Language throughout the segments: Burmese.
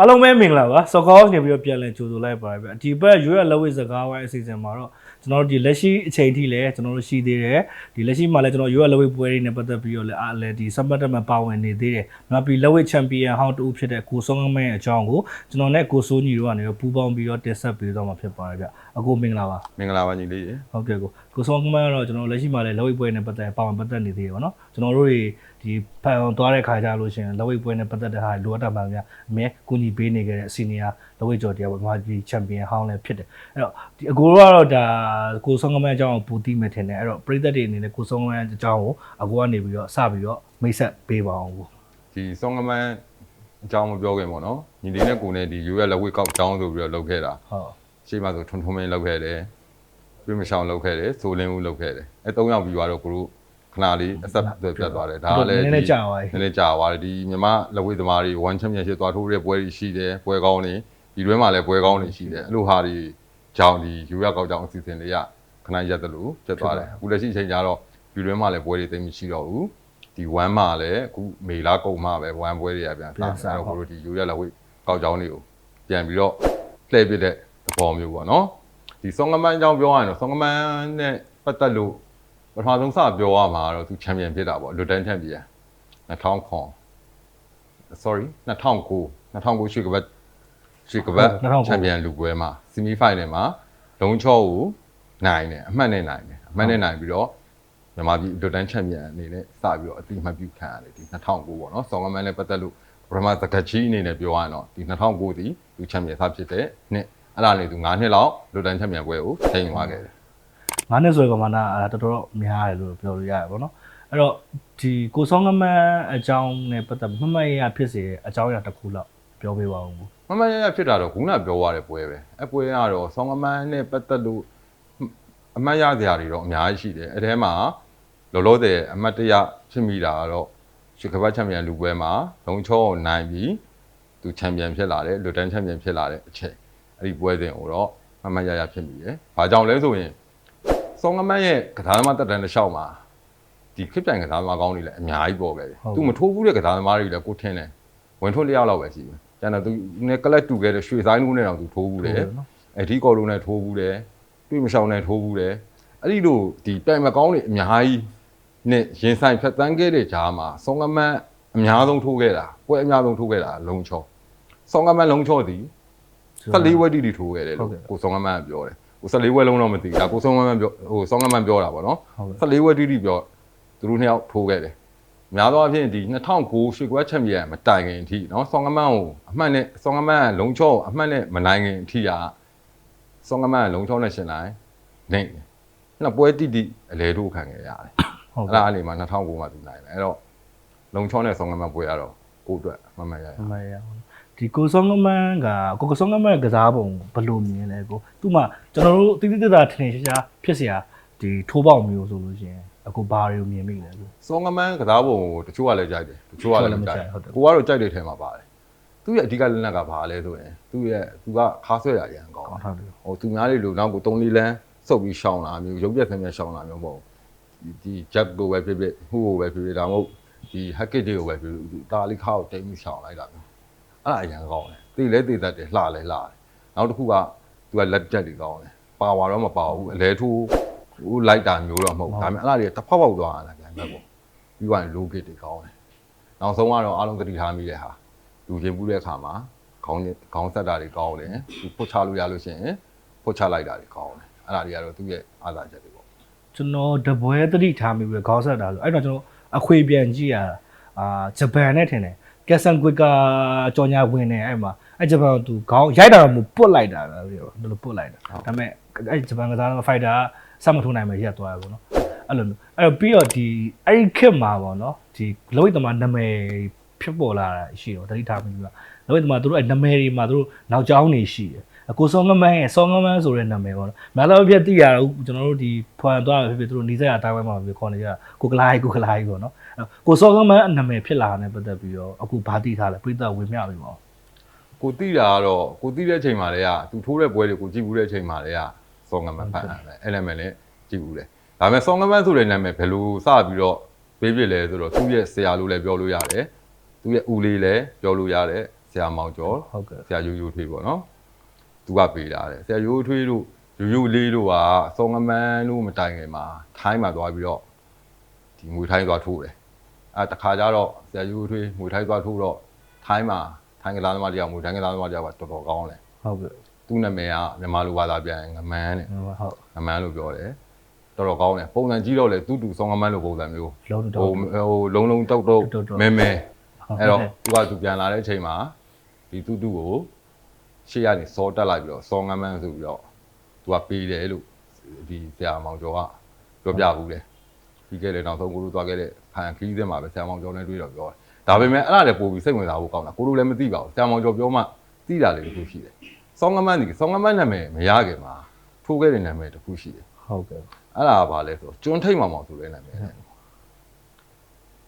အားလုံးပဲမင်္ဂလာပါစောကောနေပြီးတော့ပြန်လည်ကြိုဆိုလိုက်ပါရဗျဒီဘက်ရွေးရလက်ဝဲစကားဝိုင်းအစီအစဉ်မှာတော့ကျွန်တော်တို့ဒီလက်ရှိအချိန်ထိလည်းကျွန်တော်တို့ရှိသေးတယ်ဒီလက်ရှိမှာလည်းကျွန်တော်ရွေးရလက်ဝဲပွဲတွေနဲ့ပတ်သက်ပြီးတော့လည်းအားလည်းဒီစမတ်တက်မှာပါဝင်နေသေးတယ်နောက်ပြီးလက်ဝဲချန်ပီယံဟောင်းတူဖြစ်တဲ့ကိုစောငမဲအကြောင်းကိုကျွန်တော်နဲ့ကိုစိုးညီတို့ကနေတော့ပူးပေါင်းပြီးတော့တင်ဆက်ပေးတော့မှာဖြစ်ပါတယ်ဗျအကိုမင်္ဂလာပါမင်္ဂလာပါညီလေးရေဟုတ်ကဲ့ကိုကိုစောကမကတော့ကျွန်တော်လက်ရှိမှာလည်းလက်ဝိတ်ပွဲနဲ့ပတ်သက်ပါဝင်ပတ်သက်နေသေးတယ်ဗောနော်ကျွန်တော်တို့တွေဒီဖန်အောင်သွားတဲ့ခါကြလို့ရှိရင်လက်ဝိတ်ပွဲနဲ့ပတ်သက်တဲ့ဟာလိုအပ်တာမှန်များအမြဲကူညီပေးနေကြတဲ့စီနီယာလက်ဝိတ်ကျော်တရားပေါ့မြန်မာပြည်ချန်ပီယံဟောင်းလည်းဖြစ်တယ်အဲ့တော့ဒီအကိုတို့ကတော့ဒါကိုစောကမအကြောင်းကိုပူတိမယ်ထင်တယ်အဲ့တော့ပရိသတ်တွေအနေနဲ့ကိုစောကမအကြောင်းကိုအကိုကနေပြီးတော့စပြီးတော့မိတ်ဆက်ပေးပါအောင်ကိုဒီစောင်းကမန်းအကြောင်းမပြောခင်ပေါ့နော်ညီလေးနဲ့ကိုနဲ့ဒီယူရလက်ဝဲကောက်အကြောင်းဆိုပြီးတော့လုပ်ခဲ့တာဟုတ် ရှေ့မှာဆိုထွန်းထွန်းမင်းလုပ်ခဲ့တယ်ပြမရှောင်းလုပ်ခဲ့တယ်ဆိုလင်းဦးလုပ်ခဲ့တယ်အဲ၃ယောက်ပြီးသွားတော့ကိုတို့ခဏလေးအဆက်ပြတ်သွားတယ်ဒါကလည်းနည်းနည်းကြာပါပြီနည်းနည်းကြာသွားတယ်ဒီမြန်မာလက်ဝဲသမားတွေ1 championship သွားထိုးတဲ့ပွဲတွေရှိတယ်ပွဲကောင်းတွေဒီတွဲမှာလည်းပွဲကောင်းတွေရှိတယ်အဲ့လိုဟာတွေကြောင်းဒီယူရကောက်ကြောင်းအစီအစဉ်လေးရခဏရက်တယ်လို့ပြတ်သွားတယ်အခုလက်ရှိအချိန်ကျတော့ဒီတွဲမှာလည်းပွဲတွေသိမ်းမရှိတော့ဘူးဒီ1မှာလည်းအခုမေလာကုန်မှပဲ1ပွဲတွေကပြန်စားတယ်အဲ့တော့ကိုတို့ဒီယူရလက်ဝိတ်ကောက်ကြောင်းတွေကိုပြန်ပြီးတော့လှည့်ပြတဲ့ သဘောမျိုးပေါ့နော်ဒီဆောင်းကမန်းအကြောင်းပြောရရင်တော့ဆောင်းကမန်းနဲ့ပတ်သက်လို့ပထမဆုံးစပြောရမှာတော့သူချန်ပီယံဖြစ်တာပေါ့လူတန်းချန်ပီယံ2000ခွန် sorry 2009 2009ရွှေကပတ်ရွှေကပတ်ချန်ပီယံလူပွဲမှာဆီမီဖိုင်နယ်မှာလုံချောကိုနိုင်တယ်အမှတ်နဲ့နိုင်တယ်အမှတ်နဲ့နိုင်ပြီးတော့မြန်မာပြည်ဒိုတန်ချန်ပီယံအနေနဲ့စပြီးတော့အတိအမှတ်ပြုခံရတယ်ဒီ2009ပေါ့နော်ဆောင်းကမန်းနဲ့ပတ်သက်လို့ပထမစကကြီးအနေနဲ့ပြောရရင်တော့ဒီ2009ဒီသူချန်ပီယံစဖြစ်တဲ့နှစ် အဲ့ဒါနဲ့သူ9နှစ်လောက်ဒိုတန်ချန်ပီယံပွဲကိုထိန်းသွားခဲ့တယ်ငါးနှစ်ဆိုရကမှနာအဲ့ဒါတော်တော်များတယ်လို့ပြောလို့ရတယ်ဗောနော်အဲ့တော့ဒီကိုစောငမအကြောင်းနဲ့ပတ်သက်မမတ်ရရဖြစ်စေတဲ့အကြောင်းအရာတစ်ခုလောက်ပြောပေးပါဦးကိုမမရရဖြစ်တာတော့ခုနပြောရတဲ့ပွဲပဲအပွဲကတော့ဆောင်းကမန်းနဲ့ပတ်သက်လို့အမှတ်ရစရာတွေတော့အများကြီးရှိတယ်အဲထဲမှာလောလောဆယ်အမှတ်တရဖြစ်မိတာကတော့ရွှေကပတ်ချန်ပီယံလူပွဲမှာလုံချောကိုနိုင်ပြီးသူချန်ပီယံဖြစ်လာတယ်လူတန်းချန်ပီယံဖြစ်လာတဲ့အချိန် အဲ့ဒီပွဲစဉ်ကိုတော့မှန်မှန်ရရဖြစ်မိတယ်။ဘာကြောင့်လဲဆိုရင်စောင်းကမန်းရဲ့ကစားသမားတက်တန်းတစ်လျှောက်မှာဒီခစ်ပြိုင်ကစားသမားကောင်းတွေလည်းအများကြီးပေါ်ခဲ့တယ်။သူမထိုးဘူးတဲ့ကစားသမားတွေလည်းကိုထင်းတယ်။ဝင်ထိုးလျောက်လောက်ပဲရှိတယ်။ကျန်တော့သူနဲ့ကလပ်တူခဲ့တဲ့ရွှေဆိုင်လူနဲ့တော့သူထိုးဘူးတယ်။အဲဒီကော်လိုနဲ့ထိုးဘူးတယ်။တွေးမရှောင်နဲ့ထိုးဘူးတယ်။အဲ့ဒီလိုဒီပြိုင်မကောင်းတွေအများကြီးနဲ့ရင်ဆိုင်ဖြတ်တန်းခဲ့တဲ့ကြားမှာစောင်းကမန်းအများဆုံးထိုးခဲ့တာပွဲအများဆုံးထိုးခဲ့တာလုံချောစောင်းကမန်းလုံချောသည် 14ဝက်တိတိထိုးခဲ့တယ်လို့ကိုဆောင်ကမန်းကပြောတယ်ဟို14ဝက်လုံးတော့မသိဘူးဒါကိုဆောင်ကမန်းပြောဟိုဆောင်ကမန်းပြောတာပေါ့နော်14ဝက်တိတိပြောသူတို့နှစ်ယောက်ထိုးခဲ့တယ်များသောအားဖြင့်ဒီ2009ရွှေကွက်ချန်ပီယံမတိုင်ခင်အထိနော်ဆောင်ကမန်းကိုအမှတ်နဲ့ဆောင်ကမန်းလုံချော့အမှတ်နဲ့မနိုင်ခင်အထိကဆောင်ကမန်းလုံချော့နဲ့ရှင်လိုက်နိုင်တယ်နှစ်ပွဲတိတိအလဲတို့ခံခဲ့ရတယ်ဟုတ်ကဲ့အဲ့ဒါအလေးမှာ2009မှာသူနိုင်တယ်အဲ့တော့လုံချော့နဲ့ဆောင်ကမန်းပွဲရတော့ကိုအတွက်မှတ်မှတ်ရရမှတ်ရရ ဒီကိုစောငမန်းကကိုကိုစောငမန်းကစားပုံဘယ်လိုမြင်လဲကိုသူ့မှာကျွန်တော်တို့တိတိတတ်တာထင်ရှားဖြစ်เสียဒီထိုးပေါက်မျိုးဆိုလို့ရှိရင်အခုဘာတွေကိုမြင်မိလဲကို ။ဆောင်းကမန်းကစားပုံကိုတချို့ကလည်းကြိုက်တယ်တချို့ကလည်းမကြိုက် ဟုတ်တယ် ဘူး။ကိုကတော့ကြိုက်တဲ့ထဲမှာပါတယ်။သူ့ရဲ့အဓိကလက်နက်ကဘာလဲဆိုရင်သူ့ရဲ့သူကခါဆွဲရရန်ကောင်း ကောင်း တယ် ထားတယ် ။ဟိုသူများတွေလူနောက်ကို3လီလန်းစုပ်ပြီးရှောင်းလာမျိုးရုပ်ပြက်ဆင်းပြက်ရှောင်းလာမျိုးမဟုတ်ဘူး။ဒီဒီ jab ကိုပဲဖြစ်ဖြစ်ဟိုကိုပဲဖြစ်ဖြစ်ဒါမှမဟုတ်ဒီ hacket တွေကိုပဲဖြစ်ဖြစ်ဒါလီခါကိုတိတ်ပြီးရှောင်းလိုက်တာမျိုး ုး အဲ့ဒါအရင်ကောင်းတယ်သိလဲသိတတ်တယ်လှလဲလှတယ်နောက်တစ်ခုကသူကလက်ချက်တွေကောင်းတယ်ပါဝါတော့မပါဘူးအလဲထိုးဟိုလိုက်တာမျိုးတော့မဟုတ်ဘူးဒါပေမဲ့အဲ့ဒါတွေတစ်ဖောက်ဖောက်သွားတာပြန်ပဲပေါ့ပြီးသွားရင် low gate တွေကောင်းတယ်နောက်ဆုံးကတော့အားလုံးသတိထားမိတဲ့ဟာလူချင်းပူးတဲ့အခါမှာခေါင်းခေါင်းဆက်တာတွေကောင်းတယ်သူဖွတ်ချလို့ရလို့ရှိရင်ဖွတ်ချလိုက်တာတွေကောင်းတယ်အဲ့ဒါတွေကတော့သူ့ရဲ့အားသာချက်တွေပေါ့ကျွန်တော်တပွဲသတိထားမိပြီးခေါင်းဆက်တာဆိုအဲ့တော့ကျွန်တော်အခွေပြန်ကြည့်ရတာအာဂျပန်နဲ့ထင်တယ် ကက်ဆန်ကွစ်ကကြော်ညာဝင်နေအဲ့မှာအဲ့ဂျပန်ကသူခေါင်းရိုက်တာတော့မပုတ်လိုက်တာပဲပြီးတော့ဘယ်လိုပုတ်လိုက်တာဒါပေမဲ့အဲ့ဂျပန်ကစားတဲ့ဖိုက်တာစမထိုးနိုင်မှရက်သွားရပေါ့နော်အဲ့လိုမျိုးအဲ့တော့ပြီးတော့ဒီအဲ့ဒီခက်မှာပေါ့နော်ဒီလောဝိတမနာမည်ဖြစ်ပေါ်လာတာရှိတော့သတိထားမိပြီလားလောဝိတမတို့အဲ့နာမည်တွေမှာတို့နောက်ကျောင်းနေရှိတယ် ကိုစောငမန်းရဲ့စောငမန်းဆိုတဲ့နာမည်ပေါ့နော်။မလာပြက်တိရတော့ကျွန်တော်တို့ဒီဖွာသွားဖြစ်ဖြစ်သူတို့နီးစပ်ရအတိုင်းဝိုင်းမှာပဲခေါ်နေကြတာကိုကလာဟိကိုကလာဟိပေါ့နော်။အဲ့ကိုစောငမန်းနာမည်ဖြစ်လာတဲ့ပတ်သက်ပြီးတော့အခုဘာတိထားလဲပြိတ္တဝင်မြပြီပေါ့ကိုတိတာကတော့ကိုတိတဲ့အချိန်မှာလည်းကသူထိုးတဲ့ပွဲတွေကိုကြည့်ဘူးတဲ့အချိန်မှာလည်းကစောငမန်းဖတ်ရတယ်အဲ့နာမည်လည်းကြည့်ဘူးတယ်ဒါပေမဲ့စောငမန်းဆိုတဲ့နာမည်ဘယ်လိုစပြီးတော့ပေးပြလဲဆိုတော့သူ့ရဲ့ဆရာလို့လည်းပြောလို့ရတယ်သူ့ရဲ့ဦးလေးလည်းပြောလို့ရတယ်ဆရာမောင်ကျော်ဟုတ်ကဲ့ဆရာယူယူထွေးပေါ့နော် သူကပေးလာတယ်ဆရာယူယူထွေးတို့ယူယူလေးတို့ကစောငမန်းတို့မတိုင်ခင်မှာထိုင်းမှာသွားပြီးတော့ဒီငွေထိုင်းသွားထိုးတယ်အဲတခါကျတော့ဆရာယူယူထွေးငွေထိုင်းသွားထိုးတော့ထိုင်းမှာထိုင်းကလာသမားတရားငွေထိုင်းကလာသမားတရားကတော်တော်ကောင်းတယ်ဟုတ်ကဲ့သူ့နာမည်ကမြန်မာလိုဘာသာပြန်ငမန်းတဲ့ဟုတ်ငမန်းလို့ပြောတယ်တော်တော်ကောင်းတယ်ပုံစံကြီးတော့လေတူတူစောငမန်းလိုပုံစံမျိုးလုံးဟိုတော့ဟိုလုံးလုံးတုတ်တုတ်တုတ်တုတ်မဲမဲဟုတ်အဲ့တော့သူကသူပြန်လာတဲ့အချိန်မှာဒီတူတူကို ရှေ့ကနေစောတက်လိုက်ပြီးတော့စောငမ်းမန်းဆိုပြီးတော့သူကပေးတယ်လို့ဒီဆရာမောင်ကျော်ကပြောပြဘူးတယ်ပြီးခဲ့တဲ့နောက်ဆုံးကိုလိုသွားခဲ့တဲ့ဖန်ခီးစင်းမှာပဲဆရာမောင်ကျော်နဲ့တွေ့တော့ပြောတယ်ဒါပေမဲ့အဲ့ဒါလည်းပို့ပြီးစိတ်ဝင်စားဖို့ကောင်းတာကိုလိုလည်းမသိပါဘူးဆရာမောင်ကျော်ပြောမှသိတာလေးတစ်ခုရှိတယ်စောငမ်းမန်းဒီစောငမ်းမန်းနာမည်မရခင်မှာထိုးခဲ့တဲ့နာမည်တစ်ခုရှိတယ်ဟုတ်ကဲ့အဲ့ဒါကဘာလဲဆိုတော့ကျွန်းထိတ်မောင်မောင်ဆိုတဲ့နာမည်နဲ့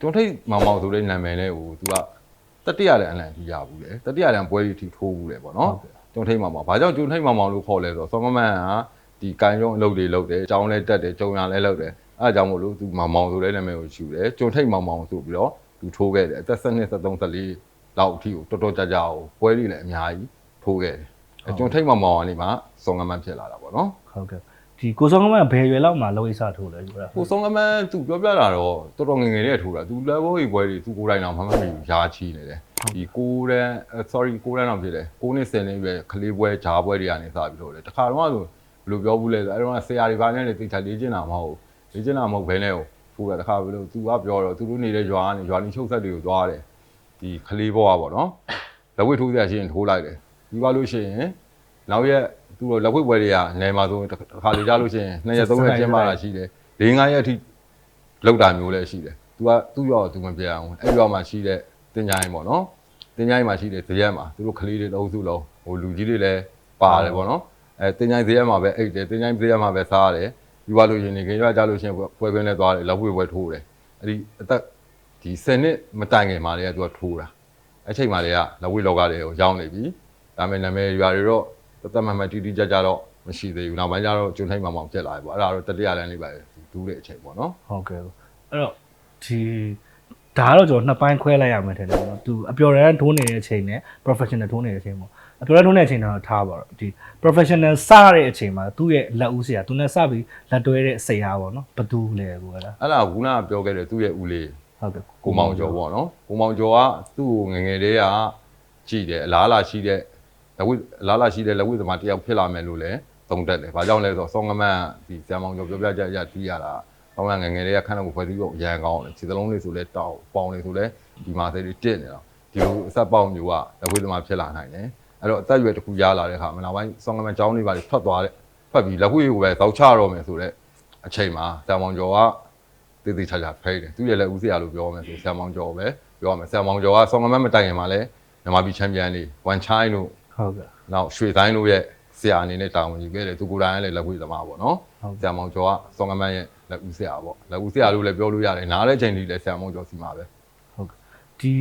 ကျွန်းထိတ်မောင်မောင်ဆိုတဲ့နာမည်နဲ့ဟိုသူက တတိယလည်းအလံကြီးရဘူးလေတတိယလည်းပွဲကြီးထိထိုးဘူးလေပေါ့နော်ကျွန်းထိတ်မောင်မောင်ဘာကြောင့်ကျွန်းထိတ်မောင်မောင်လို့ခေါ်လဲဆိုတော့စောမမန်ကဒီကန်ရုံအလုပ်တွေလုပ်တယ်အကြောင်းလဲတက်တယ်ကြုံရလဲလုပ်တယ်အဲ့ဒါကြောင့်မို့လို့သူမောင်မောင်ဆိုတဲ့နာမည်ကိုယူတယ်ကျွန်းထိတ်မောင်မောင်ဆိုပြီးတော့သူထိုးခဲ့တယ်အသက်7နှစ်73 14လောက်အထိကိုတော်တော်ကြာကြာကိုပွဲကြီးလည်းအများကြီးထိုးခဲ့တယ်အကျွန်းထိတ်မောင်မောင်ကနေမှစောငမန်ဖြစ်လာတာပေါ့နော်ဟုတ်ကဲ့ ဒီကိုစောကမန်ဘယ်ရွယ်လောက်မှာလောအိစားထိုးလဲပြောတာကိုဆုံးကမန်းသူပြောပြတာတော့တော်တော်ငယ်ငယ်လေးထိုးတာသူ level ကြီးပွဲတွေသူကိုယ်တိုင်တော့မမှတ်မိဘူးရားချီနေတယ်ဒီ6တန်း sorry 6တန်းတော့ဖြစ်တယ်6နှစ်10နှစ်ရွယ်ကလေးပွဲဂျားပွဲတွေကနေစပြီးထိုးတယ်တခါတော့ဆိုဘယ်လိုပြောဘူးလဲဆိုအဲ့တော့ဆရာတွေဘာနဲ့လဲတိတ်ချလေ့ကျင့်တာမဟုတ်ဘူးလေ့ကျင့်တာမဟုတ်ဘဲနဲ့ထိုးတာတခါဘယ်လိုသူကပြောတော့သူတို့နေတဲ့ရွာကနေရွာနီချုပ်ဆက်တွေကိုသွားတယ်ဒီကလေးဘောကပေါ့နော်လက်ဝဲထိုးစရာရှိရင်ထိုးလိုက်တယ်ပြီးသွားလို့ရှိရင်နောက်ရက် သူတို့လက်ဝဲပွဲတွေကနေမှာဆိုတခါလေကြားလို့ရှိရင်နှစ်ရက်သုံးရက်ကျင်းပါတာရှိတယ်၄၅ရက်အထိလောက်တာမျိုးလည်းရှိတယ်။ तू ကသူ့ရောသူမပြအောင်အဲ့ရောမှာရှိတဲ့တင်ချိုင်းပေါ့နော်။တင်ချိုင်းမှာရှိတဲ့ဇရက်မှာသူတို့ကလေးတွေတအုပ်စုလုံးဟိုလူကြီးတွေလည်းပါတယ်ပေါ့နော်။အဲတင်ချိုင်းဇရက်မှာပဲအိတ်တယ်တင်ချိုင်းဇရက်မှာပဲစားရတယ်။ပြီးသွားလို့ရှင်နေခင်ရွာကြလို့ရှင်ပွဲပင်းနဲ့သွားတယ်လောက်ဝေပွဲထိုးတယ်။အဲ့ဒီအသက်ဒီ10နှစ်မတိုင်ခင်မှာလည်း तू ကထိုးတာ။အဲ့ချိန်မှာလည်းကလောက်ဝေလောကတွေကိုရောက်နေပြီ။ဒါပေမဲ့နာမည်ရွာတွေတော့ တသက်မှန်မှန်တီးတီးကြကြတော့မရှိသေးဘူး။နောက်ပိုင်းကျတော့ကျွန်းထိုင်းမှမောင်ဖြစ်လာပြီပေါ့။အဲ့ဒါတော့တတိယလမ်းလေးပါဒူးတဲ့အချိန်ပေါ့နော်။ဟုတ်ကဲ့အဲ့တော့ဒီဒါကတော့ကျွန်တော်နှစ်ပိုင်းခွဲလိုက်ရမယ်ထင်တယ်နော်သူအပျော်ရန်ထိုးနေတဲ့အချိန်နဲ့ professional ထိုးနေတဲ့အချိန်ပေါ့အပျော်ရန်ထိုးနေတဲ့အချိန်တော့ထားပါတော့ဒီ professional စတဲ့အချိန်မှာသူ့ရဲ့လက်ဦးဆရာသူနဲ့စပြီးလက်တွဲတဲ့ဆရာပေါ့နော်ဘသူလဲကိုလားအဲ့ဒါကခုနကပြောခဲ့တဲ့သူ့ရဲ့ဦးလေးဟုတ်ကဲ့ကိုမောင်ကျော်ပေါ့နော်ကိုမောင်ကျော်ကသူ့ကိုငယ်ငယ်လေးကကြည်တယ်အလားအလာရှိတဲ့ လက်ဝိအလားအလာရှိတဲ့လက်ဝိသမားတစ်ယောက်ဖြစ်လာမယ်လို့လည်းသုံးတက်တယ်။ဘာကြောင့်လဲဆိုတော့စောင်းကမန်းဒီဆရာမောင်ကျော်ပြောပြကြရတီးရတာဆောင်းကငယ်ငယ်လေးကခန်းတော်ကိုဖွဲ့စည်းဖို့အရန်ကောင်းတယ်။ခြေစလုံးလေးဆိုလဲတောက်ပေါင်လေးဆိုလဲဒီမှာသေးလေးတက်နေတော့ဒီလိုအဆက်ပေါက်မျိုးကလက်ဝိသမားဖြစ်လာနိုင်တယ်။အဲ့တော့အသက်အရွယ်တစ်ခုရလာတဲ့အခါမနောက်ပိုင်းဆောင်းကမန်းကျောင်းလေးပါထွက်သွားတဲ့ဖတ်ပြီးလက်ဝိကိုပဲတောက်ချတော့မယ်ဆိုတော့အချိန်မှာဆရာမောင်ကျော်ကတည်တည်ချာချာဖိတယ်သူရဲ့လည်းဦးစရာလို့ပြောမယ်ဆိုဆမ်မောင်ကျော်ပဲပြောရမယ်ဆမ်မောင်ကျော်ကဆောင်းကမတ်မတိုင်ခင်မှာလည်းမြန်မာပြည်ချန်ပီယံလေးဝန်ချိုင်းတို့ ဟုတ်ကဲ့နောက်ရွှေတိုင်းတို့ရဲ့ဆရာအနေနဲ့တာဝန်ယူခဲ့တယ်သူကိုယ်တိုင်ကလည်းလက်ဝဲသမားပေါ့နော်ဟုတ်ဆမ်မောင်ကျော်ကဆောင်းကမတ်ရဲ့လက်ဦးဆရာပေါ့လက်ဦးဆရာလို့လည်းပြောလို့ရတယ်နားတဲ့ချိန်ကြီးလည်းဆမ်မောင်ကျော်စီမှာပဲဟုတ်ကဲ့ဒီ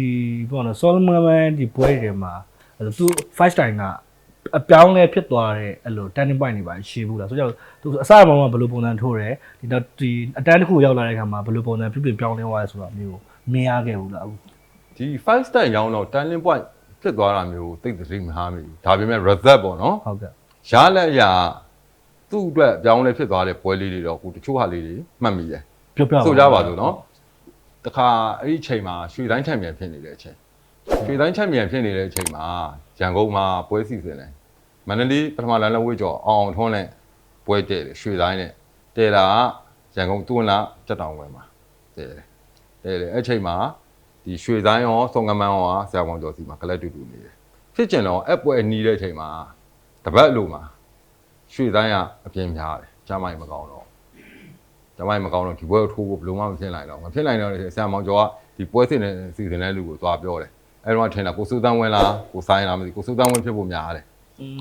ပေါ့နော် Solomon Man ဒီပွဲတွေမှာအဲ့လိုသူ five time ကအပြောင်းလဲဖြစ်သွားတဲ့အဲ့လို turning point တွေပါရှိဘူးလားဆိုတော့သူအစမှဘယ်လိုပုံစံထိုးတယ်ဒီတော့ဒီအတန်းတစ်ခုရောက်လာတဲ့အခါမှာဘယ်လိုပုံစံပြုပြင်ပြောင်းလဲသွားလဲဆိုတာမျိုးမြင်ရခဲ့ဘူးလားအခုဒီ five star ရောင်းတော့ turning point ဖြစ်သွားတာမျိုးသိတဲ့သိမဟာမိဘူးဒါပေမဲ့ result ပေါ့နော်ဟုတ်ကဲ့ရလက်ရသူ့အတွက်အပြောင်းလဲဖြစ်သွားတဲ့ပွဲလေးတွေတော့ကိုတချို့ဟာလေးတွေမှတ်မိတယ်ပြောပြဆိုကြပါစို့နော်တခါအဲ့ဒီအချိန်မှာရွှေတိုင်းချန်ပီယံဖြစ်နေတဲ့အချိန်ရွှေတိုင်းချန်ပီယံဖြစ်နေတဲ့အချိန်မှာရန်ကုန်မှာပွဲစီစဉ်တယ်မန္တလေးပထမလမ်းလက်ဝဲကျော်အောင်အောင်ထွန်းနဲ့ပွဲတည့်တယ်ရွှေတိုင်းနဲ့တည့်တာကရန်ကုန်တွန်းလာတက်တောင်ဝဲမှာတည့်တယ်တည့်တယ်အဲ့ချိန်မှာ ဒီရွှေတိုင်းရောစုံကမန်းရောဆရာကောင်ကျော်စီမှာကလပ်တူတူနေတယ်ဖြစ်ကျင်တော့အပွဲနီးတဲ့အချိန်မှာတပတ်လိုမှာရွှေတိုင်းကအပြင်းများတယ်ကျမ်းမိုင်မကောင်းတော့ကျမိုင်းမကောင်းတော့ဒီပွဲကိုထိုးဖို့ဘယ်လိုမှမဖြစ်နိုင်တော့မဖြစ်နိုင်တော့ဆရာမောင်ကျော်ကဒီပွဲစဉ်နဲ့စီစဉ်တဲ့လူကိုသွားပြောတယ်အဲ့တော့ထင်တာကိုစူတန်းဝင်းလားကိုဆိုင်လားမသိကိုစူတန်းဝင်းဖြစ်ဖို့များတယ်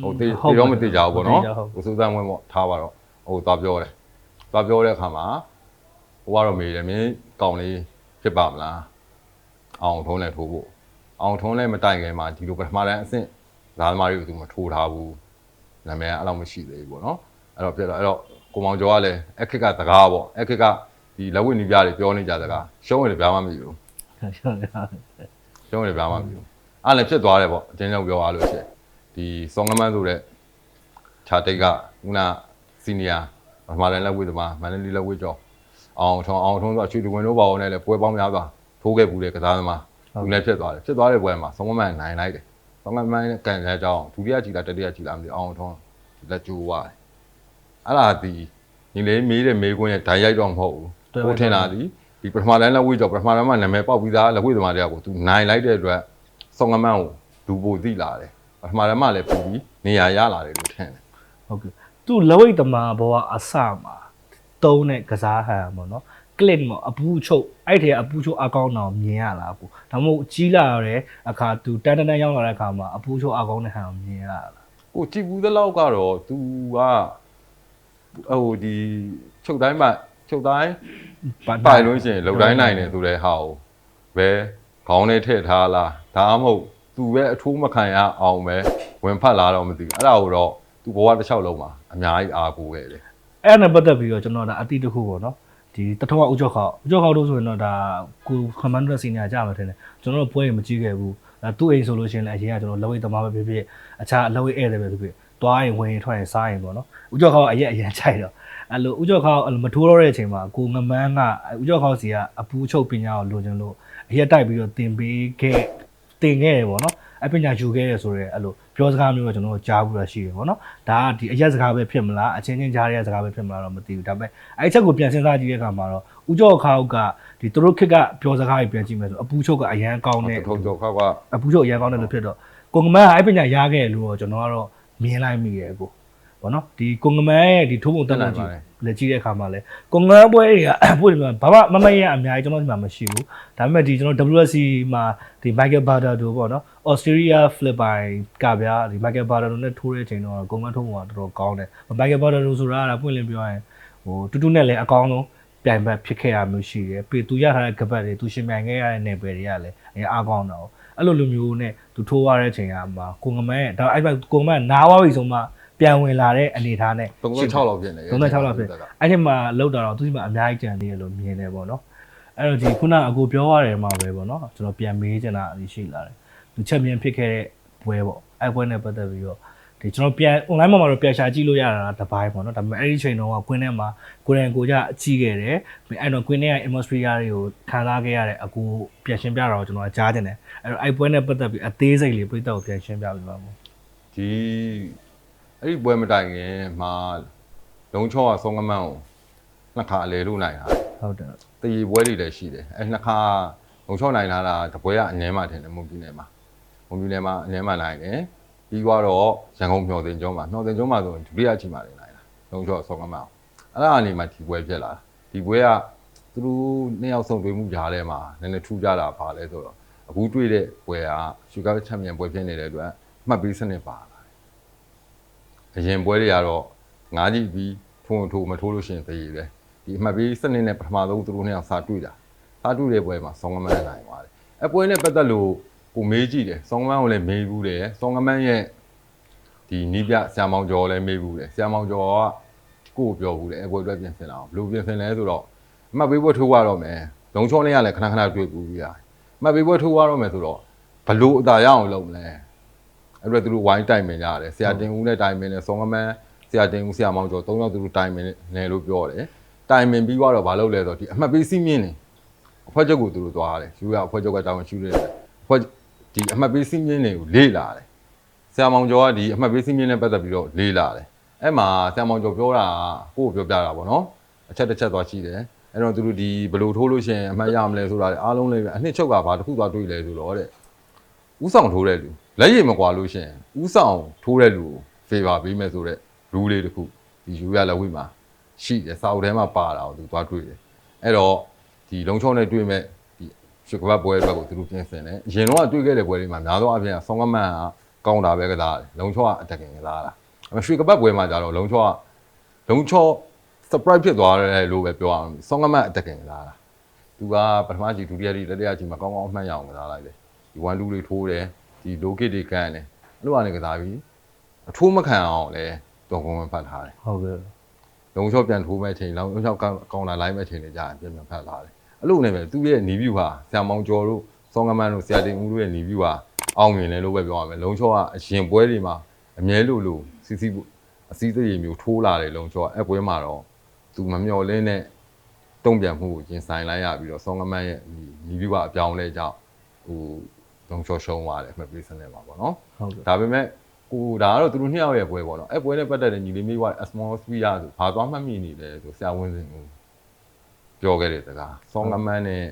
ဟိုတေးတေးတော့မတေးကြဘူးပေါ့နော်ကိုစူတန်းဝင်းပေါ့ထားပါတော့ဟိုသွားပြောတယ်သွားပြောတဲ့အခါမှာဟိုကတော့မေးတယ်မင်းကောင်းလေးဖြစ်ပါမလား အောင်ထုံးနဲ့ထိုးဖို့အောင်ထုံးနဲ့မတိုင်ခင်မှာဒီလိုပထမတန်းအဆင့်ဓာတ်သမားတွေကိုသူမထိုးထားဘူးနာမည်ကအဲ့လောက်မရှိသေးဘူးပေါ့နော်အဲ့တော့ပြတော့အဲ့တော့ကိုမောင်ကျော်ကလည်းအခက်ကတကားပေါ့အခက်ကဒီလက်ဝိနီးပြားတွေပြောနေကြစကားရှုံးရင်လည်းပြားမှမပြီးဘူးရှင်းရရှုံးရင်လည်းပြားမှမပြီးဘူးအားလည်းဖြစ်သွားတယ်ပေါ့အတင်းကြောင့်ပြောရလို့ရှိရင်ဒီစောင်းကမန်းဆိုတဲ့ခြာတိတ်ကခုနစီနီယာပထမတန်းလက်ဝဲသမားမန္တလေးလက်ဝဲကျော်အောင်ထုံးအောင်ထုံးဆိုရွှေတဝင်တို့ပါအောင်နဲ့လည်းပွဲပေါင်းများစွာ ထိုးခဲ့ဘူးတဲ့ကစားသမားသူလည်းဖြစ်သွားတယ်ဖြစ်သွားတဲ့ပွဲမှာစောင်းကမန်းနိုင်လိုက်တယ်စောင်းကမန်းကန်တဲ့အကြောင်းဒုတိယကြည်လားတတိယကြည်လားမသိဘူးအောင်ထုံးလက်ကျိုးသွားတယ်အဲ့ဒါဒီညီလေးမေးတဲ့မေးခွန်းရဲ့ဓာတ်ရိုက်တော့မဟုတ်ဘူးကိုထင်တာဒီဒီပထမတန်းလက်ဝဲကျော်ပထမတန်းမှာနာမည်ပေါက်ပြီးသားလက်ဝဲသမားတွေကကိုသူနိုင်လိုက်တဲ့အတွက်စောင်းကမန်းကိုဒူပိုသိလာတယ်ပထမတည်းမှလည်းပူပြီးနေရာရလာတယ်လို့ထင်တယ်ဟုတ်ကဲ့သူလဝိတ်တမာဘောကအစမှာတုံးတဲ့ကစားဟန်ပေါ့နော် ကလစ်မောအပူချုပ်အဲ့ထဲအပူချုပ်အကောင်းတော့မြင်ရလားကိုဒါမှမဟုတ်ကြီးလာတဲ့အခါသူတန်းတန်းတန်းရောက်လာတဲ့အခါမှာအပူချုပ်အကောင်းတဲ့ဟန်ကိုမြင်ရလား ကိုကြည်ဘူးသလောက်ကတော့ तू ကဟိုဒီချုပ်တိုင်းမှာချုပ်တိုင်းပိုင်လို့ရှိရင်လုံတိုင်းနိုင်တယ်ဆိုတဲ့ဟာကိုပဲခေါင်းနဲ့ထည့်ထားလားဒါမှမဟုတ် तू ပဲအထိုးမခံရအောင်ပဲဝင်ဖတ်လာတော့မသိဘူးအဲ့ဒါကိုတော့ तू ဘဝတစ်လျှောက်လုံးမှာအများကြီးအားကိုးခဲ့တယ် အဲ့ဒါနဲ့ပတ်သက်ပြီးတော့ကျွန်တော်ဒါအတိတစ်ခုပေါ့နော် ဒီတထောကဥကြောက်ခေါဥကြောက်ခေါတို့ဆိုရင်တော့ဒါကိုခမန်ဒရစီနီယာကြမှာထင်တယ်ကျွန်တော်တို့ပွဲရင်မကြည့်ခဲ့ဘူးဒါသူ့အိမ်ဆိုလို့ရှိရင်လည်းအရင်ကကျွန်တော်လဝိတ်သမားပဲဖြစ်ဖြစ်အခြားလဝိတ်ဧည့်သည်ပဲဖြစ်ဖြစ်သွားရင်ဝင်ရင်ထွက်ရင်စားရင်ပေါ့နော်ဥကြောက်ခေါအရင်အရင်ခြိုက်တော့အဲ့လိုဥကြောက်ခေါအဲ့လိုမထိုးတော့တဲ့အချိန်မှာကိုငမန်းကဥကြောက်ခေါစီကအပူချုပ်ပညာကိုလိုချင်လို့အရက်တိုက်ပြီးတော့တင်ပေးခဲ့တင်ခဲ့တယ်ပေါ့နော် အပညာယူခဲ့ရဆိုရဲအဲ့လိုပြောစကားမျိုးတော့ကျွန်တော်တို့ကြားဘူးတာရှိတယ်ပေါ့နော်ဒါကဒီအရက်စကားပဲဖြစ်မလားအချင်းချင်းကြားရတဲ့စကားပဲဖြစ်မလားတော့မသိဘူးဒါပေမဲ့အဲ့ဒီချက်ကိုပြန်စဉ်းစားကြည့်တဲ့အခါမှာတော့ဥကြောခါုတ်ကဒီသူတို့ခက်ကပြောစကားကြီးပြန်ကြည့်မယ်ဆိုအပူချုပ်ကအရန်ကောင်းတဲ့ထုံထုံခေါက်ကအပူချုပ်အရန်ကောင်းတဲ့လို့ဖြစ်တော့ကိုငမန်းကအဲ့ပညာရခဲ့လို့တော့ကျွန်တော်ကတော့မြင်လိုက်မိတယ်ကို ဘောနော်ဒီကိုငမန်းရဲ့ဒီထိုးပုံတက်ပုံကြည့်လက်ကြည့်တဲ့အခါမှာလဲကိုငမန်းပွဲတွေကပို့တယ်ဘာမှမမရအများကြီးကျွန်တော်ဒီမှာမရှိဘူးဒါပေမဲ့ဒီကျွန်တော် WSC မှာဒီ Michael Barter တို့ပေါ့နော် Australia Philippine ကဗျာဒီ Michael Barter တို့နဲ့ထိုးတဲ့အချိန်တော့ကိုငမန်းထိုးပုံကတော်တော်ကောင်းတယ် Michael Barter တို့ဆိုတာကပွင့်လင်းပြောရင်ဟိုတူတူနဲ့လည်းအကောင်းဆုံးပြိုင်ဘက်ဖြစ်ခဲ့ရမျိုးရှိတယ်ပြီးသူရထားတဲ့ကပတ်တွေသူရှင်ပြိုင်ခဲ့ရတဲ့နယ်ပယ်တွေကလည်းအရင်အားကောင်းတော့အဲ့လိုလိုမျိုးနဲ့သူထိုးရတဲ့အချိန်ကမှာကိုငမန်းရဲ့ဒါအဲ့ဘက်ကိုငမန်းနားဝါပြီဆိုမှ ပြန်ဝင်လာတဲ့အနေအထားနဲ့36လောက်ဖြစ်နေတယ်36လောက်ဖြစ်အဲ့ဒီမှာလောက်တာတော့သူဒီမှာအများကြီးကြံသေးတယ်လို့မြင်တယ်ပေါ့နော်အဲ့တော့ဒီခုနအကိုပြောရတယ်မှာပဲပေါ့နော်ကျွန်တော်ပြန်မေးချင်တာအရှိလာတယ်သူချက်မြန်ဖြစ်ခဲ့တဲ့ပွဲပေါ့အဲ့ပွဲနဲ့ပတ်သက်ပြီးတော့ဒီကျွန်တော်ပြန် online မှာတော့ပြန်ရှာကြည့်လို့ရတာတစ်ပိုင်းပေါ့နော်ဒါပေမဲ့အဲ့ဒီချိန်တုန်းကကွင်းထဲမှာကိုရန်ကိုကြအကြည့်ခဲ့တယ်အဲ့တော့ကွင်းထဲက atmosphere တွေကိုခံစားခဲ့ရတဲ့အကူပြန်ရှင်းပြတာတော့ကျွန်တော်ကြားတင်တယ်အဲ့တော့အဲ့ပွဲနဲ့ပတ်သက်ပြီးအသေးစိတ်လေးပြည့်တော့ပြန်ရှင်းပြပေးပါဦးဒီ အဲ့ဒီပွဲမတိုင်ခင်မှာလုံချောကဆုံးကမန်းကိုနှစ်ခါအလေလို့နိုင်တာဟုတ်တယ်တည်ပွဲတွေလည်းရှိတယ်အဲ့နှစ်ခါလုံချောနိုင်လာတာတပွဲကအငဲမှထင်တယ်မွန်ပြည်နယ်မှာမွန်ပြည်နယ်မှာအငဲမှနိုင်တယ်ပြီးတော့ရန်ကုန်မျော်တင်ကျောင်းမှာမျော်တင်ကျောင်းမှာဆိုရင်ဒုတိယချိန်မှာနေနိုင်တာလုံချောဆုံးကမန်းအဲ့ဒါအနေမှာဒီပွဲဖြစ်လာဒီပွဲကသူတို့နှစ်ယောက်ဆုံးတွေ့မှုကြားထဲမှာနည်းနည်းထူးကြတာပါလဲဆိုတော့အခုတွေ့တဲ့ပွဲကရှူကာချန်ပီယံပွဲဖြစ်နေတဲ့အတွက်မှတ်ပြီးစနစ်ပါလာ အရင်ပွဲတွေကတော့ငါးကြီးပြီးထုံထိုးမထိုးလို့ရှိရင်သေရည်ပဲဒီအမှတ်ပြီးစနစ်နဲ့ပထမဆုံးသူတို့နှစ်ယောက်စာတွေ့တာစာတွေ့တဲ့ပွဲမှာဆောင်းကမန်းနိုင်သွားတယ်အပွဲနဲ့ပတ်သက်လို့ကိုမေးကြည့်တယ်ဆောင်းကမန်းကိုလည်းမေးဘူးတယ်ဆောင်းကမန်းရဲ့ဒီနီးပြဆရာမောင်ကျော်လည်းမေးဘူးတယ်ဆရာမောင်ကျော်ကကိုကိုပြောဘူးတယ်အပွဲအတွက်ပြင်ဆင်လာအောင်ဘယ်လိုပြင်ဆင်လဲဆိုတော့အမှတ်ပေးပွဲထိုးရတော့မယ်လုံချုံလေးကလည်းခဏခဏတွေ့ဘူးပြရတယ်အမှတ်ပေးပွဲထိုးရတော့မယ်ဆိုတော့ဘလို့အသာရအောင်လုပ်မလဲ အဲ့တော့သူတို့ဝိုင်းတိုင်ပင်ကြတယ်ဆရာတင်ဦးနဲ့တိုင်ပင်တယ်စောင်းကမန်းဆရာတင်ဦးဆရာမောင်ကျော်သုံးယောက်သူတို့တိုင်ပင်နေလို့ပြောတယ်တိုင်ပင်ပြီးတော့ဘာလုပ်လဲဆိုတော့ဒီအမှတ်ပေးစီးမြင့်နေအဖွဲချက်ကိုသူတို့သွားတယ်ယူရအဖွဲချက်ကတောင်းရှိတယ်အဖွဲဒီအမှတ်ပေးစီးမြင့်နေကိုလေးလာတယ်ဆရာမောင်ကျော်ကဒီအမှတ်ပေးစီးမြင့်နဲ့ပတ်သက်ပြီးတော့လေးလာတယ်အဲ့မှာဆရာမောင်ကျော်ပြောတာကိုကိုပြောပြတာပေါ့နော်အချက်တစ်ချက်သွားရှိတယ်အဲ့တော့သူတို့ဒီဘလို့ထိုးလို့ရှိရင်အမှတ်ရမလဲဆိုတာအားလုံးလေးပဲအနှစ်ချုပ်ကဘာတစ်ခုသွားတွေးလဲဆိုတော့တဲ့ဥဆောင်ထိုးတဲ့လူ လက်ရည်မကွာလို့ရှရင်ဥဆောင်ထိုးတဲ့လူကို favor ပေးမယ်ဆိုတော့ rule လေးတစ်ခုဒီယူရလက်ဝိမှာရှိတယ်စာအုပ်ထဲမှာပါတာကိုသူသွားတွေ့တယ်အဲ့တော့ဒီလုံချုံနဲ့တွေ့မဲ့ဒီရှုကဘတ်ပွဲအတွက်ကိုသူတို့ပြင်ဆင်တယ်အရင်တော့တွေ့ခဲ့တဲ့ပွဲတွေမှာများသောအားဖြင့်ဆောင်းကမန်ကကောင်းတာပဲကစားတယ်လုံချုံကအတက်ကင်ကစားတာအမရွှေကဘတ်ပွဲမှာကြတော့လုံချုံကလုံချုံ surprise ဖြစ်သွားတယ်လို့ပဲပြောရအောင်ဆောင်းကမန်အတက်ကင်ကစားတာသူကပထမကြီးဒုတိယကြီးတတိယကြီးမှာကောင်းကောင်းအမှတ်ရအောင်ကစားလိုက်တယ်ဒီဝမ်လူတွေထိုးတယ် ဒီ low kit တွေကန်တယ်အဲ့လိုကနေကစားပြီးအထိုးမခံအောင်လဲတော်ကုန်းဝင်ဖတ်ထားတယ်ဟုတ်ကဲ့လုံချော့ပြန်ထိုးမဲ့ချိန်လုံချော့ကောင်လာလိုက်မဲ့ချိန်တွေကြာရင်ပြန်ပြန်ဖတ်ထားတယ်အဲ့လိုနဲ့ပဲသူ့ရဲ့နီးဗျူဟာဆရာမောင်ကျော်တို့စောင်းကမန်းတို့ဆရာတင်ဦးတို့ရဲ့နီးဗျူဟာအောင်မြင်တယ်လို့ပဲပြောရမယ်လုံချောကအရင်ပွဲတွေမှာအမြဲလိုလိုစီစီအစည်းအဝေးမျိုးထိုးလာတယ်လုံချောကအဲ့ပွဲမှာတော့သူမမျော်လင်းတဲ့တုံ့ပြန်မှုကိုရင်ဆိုင်လိုက်ရပြီးတော့ဆောင်းကမန်းရဲ့ဒီညီပြကအပြောင်းလဲကြောင့်ဟို လုံချောရှုံးသွားတယ်မှတ်ပေးစနေပါပေါ့နော်ဟုတ်ကဲ့ဒါပေမဲ့ကိုဒါကတော့သူတို့နှစ်ယောက်ရဲ့ပွဲပေါ့နော်အဲ့ပွဲနဲ့ပတ်သက်တဲ့ညီလေးမေးွား atmosphere ဆိုဘာသွားမှတ်မိနေလဲဆိုဆရာဝန်စင်ကိုပြောခဲ့တဲ့စကားဆောင်းကမန်းနဲ့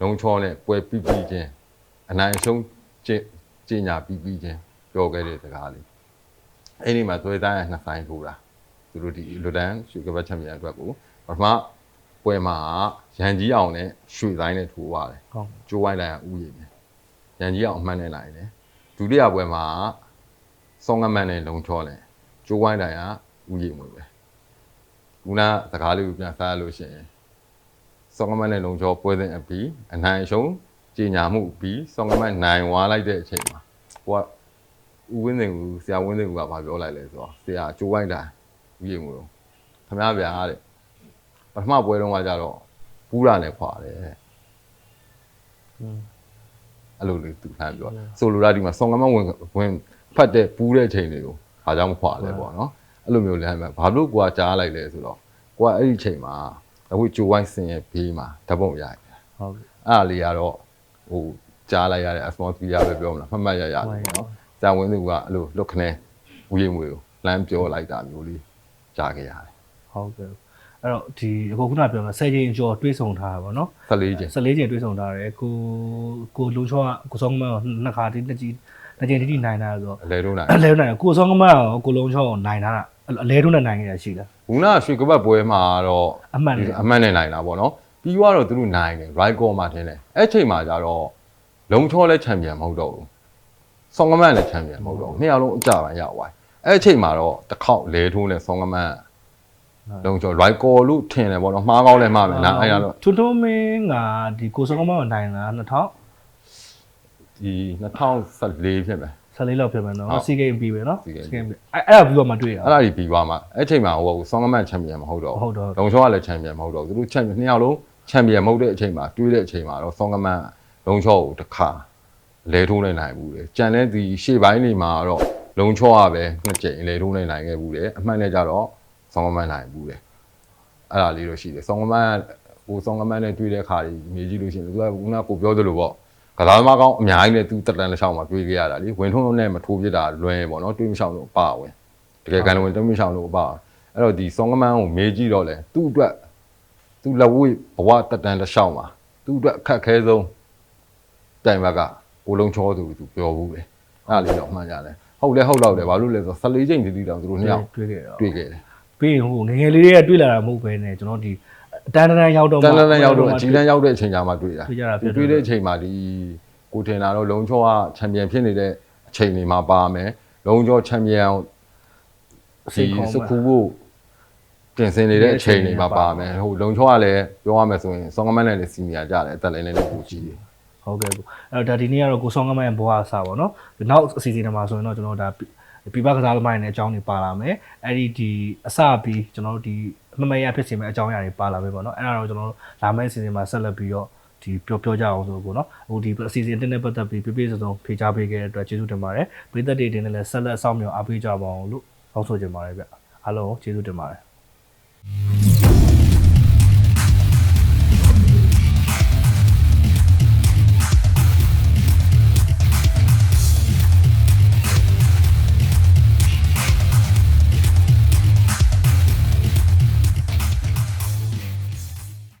လုံချောနဲ့ပွဲပြီးပြီးချင်းအနိုင်အရှုံးကျင့်ကျင့်ညာပြီးပြီးချင်းပြောခဲ့တဲ့စကားလေးအဲ့ဒီမှာသွေးသားရနှစ်ဆိုင်ထိုးတာသူတို့ဒီလူတန်းရှုကပတ်ချန်ပီယံအတွက်ကိုပထမပွဲမှာရန်ကြီးအောင်နဲ့ရွှေဆိုင်နဲ့ထိုးပါတယ်ဟုတ်ကျိုးဝိုင်းလိုက်ဥယျာဉ်နဲ့ ရန်ကြီးအောင်အမှန်နဲ့လိုက်တယ်ဒုတိယပွဲမှာစောင်းငမန်းနဲ့လုံချောတယ်ကျိုးဝိုင်းတိုင်းကဥယျာဉ်ဝင်ပဲခုနစကားလေးကိုပြန်စားရလို့ရှိရင်စောင်းငမန်းနဲ့လုံချောပွဲစဉ်အပြီးအနိုင်အရှုံးကြီးညာမှုပြီးစောင်းငမန်းနိုင်ဝါလိုက်တဲ့အချိန်မှာကိုကဦးဝင်းစင်ကိုဆရာဝင်းစင်ကဘာပြောလိုက်လဲဆိုတော့ဆရာကျိုးဝိုင်းတိုင်းဥယျာဉ်ဝင်တော့ခမရဗျာတဲ့ပထမပွဲတုန်းကကြတော့ပူးရနဲ့ခွာတယ်တဲ့ အဲ့လိုလေးသူဖမ်းပြောဆိုလိုတာဒီမှာဆောင်းကမဝင်ဝင်ဖတ်တဲ့ပူးတဲ့အချိန်တွေကိုဘာကြောင့်မခွာလဲပေါ့နော်အဲ့လိုမျိုးလဲမှဘာလို့ကွာကြားလိုက်လဲဆိုတော့ကွာအဲ့ဒီအချိန်မှာအခုဂျိုဝိုင်းစင်ရဲ့ဘေးမှာဓာတ်ပုံရိုက်တယ်ဟုတ်ကဲ့အဲ့ဒါလေးကတော့ဟိုကြားလိုက်ရတဲ့ atmosphere ပဲပြောမလားမှတ်မှတ်ရရတယ်ပေါ့နော်ဇာဝင်သူကအဲ့လိုလွတ်ခနဲဦးရင်မွေကိုလမ်းပြောလိုက်တာမျိုးလေးကြားခဲ့ရတယ်ဟုတ်ကဲ့ အဲ့တော့ဒီအခုခုနပြောမှာ10ချိန်ကျော်တွေးဆုံထားတာပေါ့နော်14ကျင်14ချိန်တွေးဆုံထားတယ်ကိုကိုလူချောကကိုစောင်းကမန်းကိုနှစ်ခါတိနှစ်ကြီးနှစ်ချိန်တိတိနိုင်တာဆိုတော့အလဲတုံးနိုင်အလဲနိုင်ကိုစောင်းကမန်းရောကိုလုံးချောကိုနိုင်တာအလဲတုံးနဲ့နိုင်ခဲ့ရရှိလားဘူးနာရွှေကပတ်ပွဲမှာတော့အမှန်လေအမှန်နဲ့နိုင်တာပေါ့နော်ပြီးတော့သူတို့နိုင်တယ် right call မှာထင်းတယ်အဲ့ချိန်မှာကျတော့လုံချောလဲချန်ပီယံမဟုတ်တော့ဘူးဆောင်းကမန်းလည်းချန်ပီယံမဟုတ်တော့ဘူးနှစ်ယောက်လုံးအကြပါရောက်သွားအဲ့ချိန်မှာတော့တစ်ခေါက်လဲထိုးနဲ့ဆောင်းကမန်း လုံချော right call လို့ထင်တယ်ပေါ့နော်မှားကောင်းလဲမှားမယ်နားအဲ့ဒါတော့ထွန်းထွန်းမင်းကဒီကိုစောင်းကမန်းကိုနိုင်တာ2000ဒီ2014ဖြစ်မယ်14လောက်ဖြစ်မယ်နော်ဟုတ်စီဂိမ်းပြီးပဲနော် SEA Games စီဂိမ်းပြီးအဲ့အဲ့ဒါပြီးတော့မှတွေ့ရအဲ့ဒါကြီးပြီးသွားမှာအဲ့ချိန်မှာဟိုဆောင်းကမန်းချန်ပီယံမဟုတ်တော့ဟုတ်တော့လုံချောကလည်းချန်ပီယံမဟုတ်တော့သူတို့ချန်ပီယံနှစ်ယောက်လုံးချန်ပီယံမဟုတ်တဲ့အချိန်မှာတွေးတဲ့အချိန်မှာတော့ဆောင်းကမန်းလုံချောကိုတစ်ခါလဲထိုးနေနိုင်ဘူးလေကြံတဲ့ဒီရှေ့ပိုင်းနေမှာတော့လုံချောရပဲနှစ်ကြိမ်လဲထိုးနေနိုင်ခဲ့ဘူးလေအမှန်နဲ့ကြတော့ ဆောင်းကမန်းနိုင်ဘူးလေအဲ့ဒါလေးတော့ရှိတယ်ဆောင်းကမန်းဟိုဆောင်းကမန်းနဲ့တွေ့တဲ့အခါကြီးမေးကြည့်လို့ရှိရင်သူကခုနကကိုပြောသလိုပေါ့ကစားသမားကောင်းအများကြီးနဲ့သူတက်တန်းလက်ချောင်းမှာတွေ့ခဲ့ရတာလေဝင်ထုံးလုံးနဲ့မထိုးပြစ်တာလွယ်ပေါ့နော်တွေးမချောင်းလို့အပါဝင်တကယ်ကန်ဝင်တွေးမချောင်းလို့အပါအဲ့တော့ဒီဆောင်းကမန်းကိုမေးကြည့်တော့လေသူ့အတွက်သူလက်ဝိဘဝတက်တန်းလက်ချောင်းမှာသူ့အတွက်အခက်ခဲဆုံးတိုင်ဘက်ကကိုလုံးချောသူသူပြောဘူးလေအဲ့ဒါလေးတော့မှန်ကြတယ်ဟုတ်လဲဟုတ်တော့တယ်ဘာလို့လဲဆိုတော့14ချိန်တိတိတောင်သူတို့နှစ်ယောက်တွေ့ခဲ့တော့တွေ့ခဲ့တယ် ပြီးရင်ဟိုငယ်ငယ်လေးတွေကတွေ့လာတာမဟုတ်ပဲねကျွန်တော်ဒီအတန်းတန်းရောက်တော့တန်းတန်းတန်းရောက်တော့အကြီးတန်းရောက်တဲ့အချိန်ကြာမှတွေ့တာတွေ့ကြတာဖြစ်တွေ့တဲ့အချိန်မှာဒီကိုထင်တာတော့လုံချောကချန်ပီယံဖြစ်နေတဲ့အချိန်တွေမှာပါမယ်လုံချောချန်ပီယံဒီစကူဖို့ပြင်ဆင်နေတဲ့အချိန်တွေမှာပါမယ်ဟိုလုံချောကလည်းပြောရမယ်ဆိုရင်ဆောင်းကမန်းနဲ့လည်းစီနီယာကြတယ်အသက်လည်းနည်းနည်းပိုကြီးတယ်ဟုတ်ကဲ့ကိုအဲ့တော့ဒါဒီနေ့ကတော့ကိုဆောင်ကမိုင်းဘွားအစားပေါ့နော်နောက်အစီအစဉ်တွေမှာဆိုရင်တော့ကျွန်တော်ဒါ ပြပကစားသမားတွေနဲ့အကြောင်းတွေပါလာမယ်အဲ့ဒီဒီအစပြီးကျွန်တော်တို့ဒီမမရဖြစ်စေမယ့်အကြောင်းအရာတွေပါလာမယ်ပေါ့နော်အဲ့ဒါတော့ကျွန်တော်တို့လာမယ့်အစီအစဉ်မှာဆက်လက်ပြီးတော့ဒီပြောပြောကြအောင်ဆိုပေါ့နော်ဟိုဒီအစီအစဉ်တင်းနဲ့ပတ်သက်ပြီးပြပြစုံစုံဖြေချပေးခဲ့တဲ့အတွက်ကျေးဇူးတင်ပါတယ်ပရိသတ်တွေတင်နဲ့လည်းဆက်လက်အဆောင်မြောက်အားပေးကြပါအောင်လို့တောင်းဆိုချင်ပါတယ်ဗျအားလုံးကျေးဇူးတင်ပါတယ်